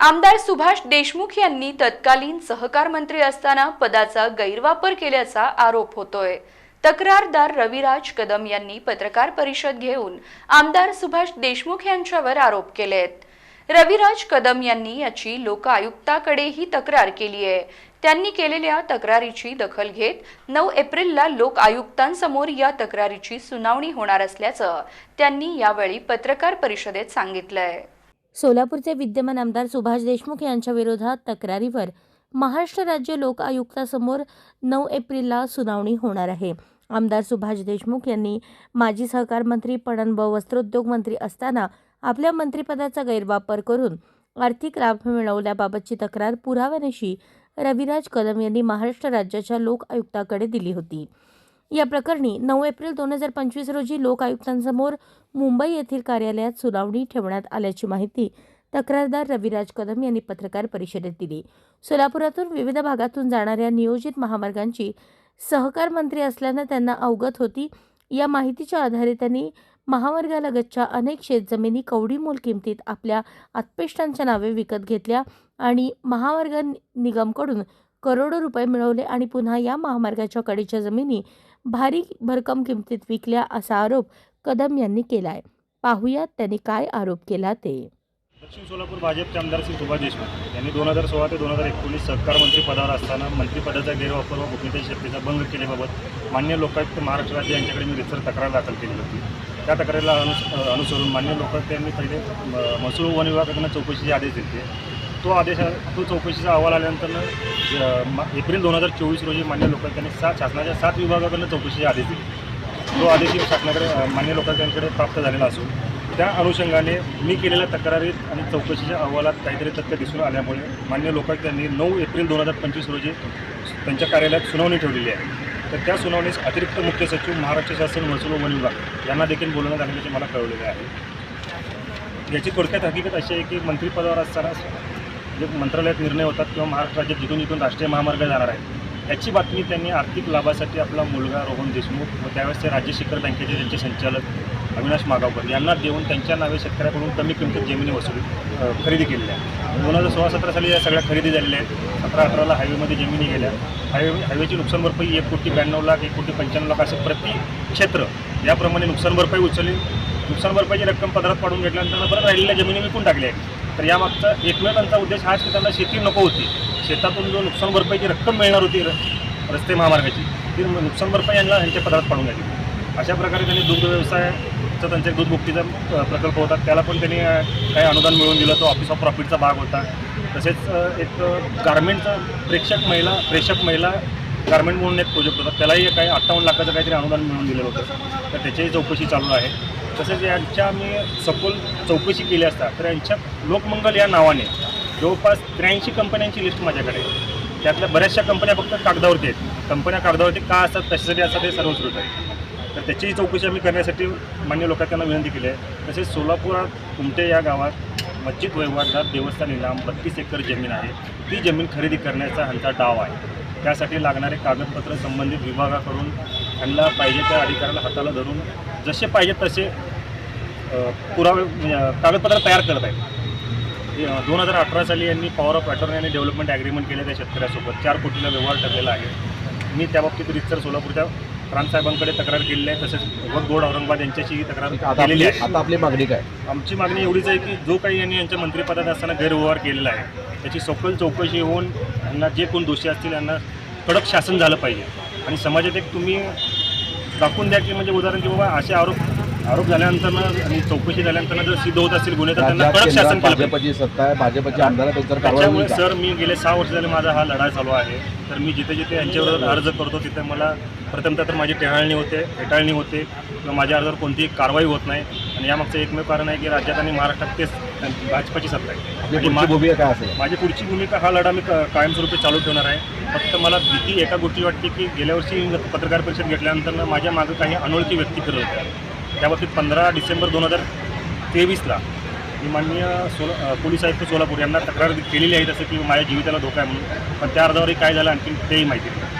आमदार सुभाष देशमुख यांनी तत्कालीन सहकार मंत्री असताना पदाचा गैरवापर केल्याचा आरोप होतोय. तक्रारदार रविराज कदम यांनी पत्रकार परिषद घेऊन आमदार सुभाष देशमुख यांच्यावर आरोप केले आहेत रविराज कदम यांनी याची लोक आयुक्ताकडेही तक्रार केली आहे. त्यांनी केलेल्या तक्रारीची दखल घेत नऊ एप्रिलला लोक आयुक्तांसमोर या तक्रारीची सुनावणी होणार असल्याचं त्यांनी यावेळी पत्रकार परिषदेत सांगितलं आहे सोलापूरचे विद्यमान आमदार सुभाष देशमुख यांच्या विरोधात तक्रारीवर महाराष्ट्र राज्य लोक आयुक्तासमोर नऊ एप्रिलला सुनावणी होणार आहे. आमदार सुभाष देशमुख यांनी माजी सहकार मंत्री पणन वस्त्रोद्योग मंत्री असताना आपल्या मंत्रिपदाचा गैरवापर करून आर्थिक लाभ मिळवल्याबाबतची तक्रार पुराव्यानिशी रविराज कदम यांनी महाराष्ट्र राज्याच्या लोक आयुक्ताकडे दिली होती. या प्रकरणी नऊ एप्रिल दोन हजार पंचवीस रोजी लोक आयुक्तांसमोर मुंबई येथील कार्यालयात सुनावणी ठेवण्यात आल्याची माहिती तक्रारदार रविराज कदम यांनी पत्रकार परिषदेत दिली. सोलापुरातून विविध भागातून जाणाऱ्या नियोजित महामार्गांची सहकार मंत्री असल्यानं त्यांना अवगत होती. या माहितीच्या आधारे त्यांनी महामार्गालगतच्या अनेक शेतजमिनी कवडीमोल किमतीत आपल्या आत्पेष्टांच्या नावे विकत घेतल्या आणि महामार्ग निगमकडून करोडो रुपये मिळवले आणि पुन्हा या महामार्गाच्या कडेच्या जमिनी भारी भरकम किमतीत विकल्या असा आरोप कदम यांनी केला आहे पाहूयात त्यांनी काय आरोप केला ते. दक्षिण सोलापूर भाजपचे आमदार श्री सुभाष देशमुख यांनी दोन हजार सोळा ते दोन हजार एकोणीस सहकार मंत्री पदावर असताना मंत्रिपदाचा गैरवापर व गोपनीयतेचा भंग केल्याबाबत मान्य लोकायुक्त महाराष्ट्र राज्य यांच्याकडे मी रितसर तक्रार दाखल केली होती. त्या तक्रारीला अनुस अनुसरून मान्य लोकायुक्त यांनी पहिले महसूल वन विभागाकडून चौकशीचे आदेश दिले तो आदेश तो चौकशीचा अहवाल आल्यानंतर एप्रिल दोन हजार चोवीस रोजी मान्य लोकायुक्तांनी सात शासनाच्या सात विभागाकडून चौकशीचे आदेश दिले. तो आदेश शासनाकडे मान्य लोकायुक्तांकडे प्राप्त झालेला असून त्या अनुषंगाने मी केलेल्या तक्रारीत आणि चौकशीच्या अहवालात काहीतरी तथ्य दिसून आल्यामुळे मान्य लोकायुक्तांनी नऊ एप्रिल दोन हजार पंचवीस रोजी त्यांच्या कार्यालयात सुनावणी ठेवलेली आहे. तर त्या सुनावणीस अतिरिक्त मुख्य सचिव महाराष्ट्र शासन महसूल व वन विभाग यांना देखील बोलवण्यात आल्याचे मला कळवलेले आहे. याची थोडक्यात हकीकत अशी आहे की मंत्रिपदावर असताना जे मंत्रालयात निर्णय होतात किंवा महाराष्ट्र राज्यात जिथून जिथून राष्ट्रीय महामार्ग जाणार आहे याची बातमी त्यांनी आर्थिक लाभासाठी आपला मुलगा रोहन देशमुख व त्यावेळेस ते राज्य शिखर बँकेचे त्यांचे संचालक अविनाश मागावकर यांना देऊन त्यांच्या नावे शेतकऱ्याकडून कमी किमतीत जमिनी वसुली खरेदी केलेल्या आहे दोन हजार सोळा सतरा साली या सगळ्या खरेदी झालेल्या आहेत. सतरा अठराला हायवेमध्ये जमिनी गेल्या. हायवे हायवेची नुकसान भरपाई एक कोटी ब्याण्णव लाख एक कोटी पंच्याण्णव लाख असं प्रति क्षेत्र याप्रमाणे नुकसान भरपाई उचलली. नुकसान भरपाईची रक्कम पदरात पाडून घेतल्यानंतर परत राहिलेल्या जमिनी विकून टाकल्या आहेत. तर यामागचा एकमेव त्यांचा उद्देश हाच की त्यांना शेती नको होती. शेतातून जो नुकसान भरपाईची रक्कम मिळणार होती र- रस्ते महामार्गाची ती नुकसान भरपाई यांना यांच्या पदरात पाडून घ्यायची. अशा प्रकारे त्यांनी दुग्ध व्यवसायाचा त्यांच्या दूध मुक्तीचा प्रकल्प होता. त्याला पण त्यांनी काही अनुदान मिळवून दिलं. तो ऑफिस ऑफ प्रॉफिटचा भाग होता. तसेच एक गारमेंटचं प्रेक्षक महिला प्रेक्षक महिला गार्मेंट म्हणून एक प्रोजेक्ट होता. त्यालाही काही अठ्ठावन्न लाखाचं काहीतरी अनुदान मिळून दिलेलं होतं. तर त्याच्याही चौकशी चालू आहे. तसेच यांच्या मी सखोल चौकशी केली असता तर यांच्या लोकमंगल या नावाने जवळपास त्र्याऐंशी कंपन्यांची लिस्ट माझ्याकडे त्यातल्या बऱ्याचशा कंपन्या फक्त कागदावरती आहेत. कंपन्या कागदावरती का असतात कशासाठी असतात हे सुरू आहे तर त्याचीही चौकशी आम्ही करण्यासाठी मान्य लोकांना विनंती केली आहे. तसेच सोलापुरात कुमटे या गावात मस्जिद व्यवहारदार देवस्थान इनाम बत्तीस एकर जमीन आहे. ती जमीन खरेदी करण्याचा ह्यांचा डाव आहे. त्यासाठी लागणारे कागदपत्र संबंधित विभागाकडून त्यांना पाहिजे त्या अधिकाऱ्याला हाताला धरून जसे पाहिजे तसे पुरावे म्हणजे, कागदपत्र तयार करत आहेत. दोन हजार अठरा साली यांनी पॉवर ऑफ अटॉर्नी आणि डेव्हलपमेंट ॲग्रीमेंट केले त्या शेतकऱ्यासोबत. चार कोटीला व्यवहार ठरलेला आहे. मी त्या बाबतीत रितसर सोलापूरच्या प्रांतसाहेबांकडे तक्रार केलेली आहे. तसेच वक बोर्ड औरंगाबाद यांच्याशी ही तक्रार केलेली आहे. आता आपली मागणी काय? आमची मागणी एवढीच आहे की जो काही यांनी यांच्या मंत्रिपदात असताना गैरव्यवहार केलेला आहे त्याची सखोल चौकशी होऊन यांना जे कोण दोषी असतील यांना कडक शासन झालं पाहिजे. आणि समाजात एक तुम्ही दाखवून द्या की म्हणजे उदाहरण की बाबा असे आरोप आरोप झाल्यानंतर आणि चौकशी झाल्यानंतर जर सिद्ध होत असतील गुन्हे तर त्यांना कडक शासन केलं पाहिजे. भाजपची सत्ता आहे भाजपच्या आमदार कारवाई का? सर मी गेले सहा वर्ष झाले माझा हा लढा चालू आहे. तर मी जिथे जिथे यांच्याविरोधात अर्ज करतो तिथे मला प्रथमतः तर माझी टेहाळणी होते हेटाळणी होते. किंवा माझ्या अर्जावर कोणतीही कारवाई होत नाही. आणि यामागचं एकमेव कारण आहे की राज्यात आणि महाराष्ट्रात तेच भाजपाची सत्ता आहे. आणि मा- भूमिका काय असेल? माझी पुढची भूमिका हा लढा मी क- कायमस्वरूपी चालू ठेवणार आहे. फक्त मला भीती एका गोष्टी वाटते की गेल्या वर्षी मी पत्रकार परिषद घेतल्यानंतर माझ्या मागं काही अनोळखी व्यक्ती फिरत होत्या. त्या बाबतीत पंधरा डिसेंबर दोन हजार तेवीसला मी माननीय सोला अ, पोलीस आयुक्त सोलापूर यांना तक्रार केलेली आहे जसं की माझ्या जीविताला धोका आहे म्हणून. पण त्या अर्जावरही काय झालं आणखी तेही माहिती नाही.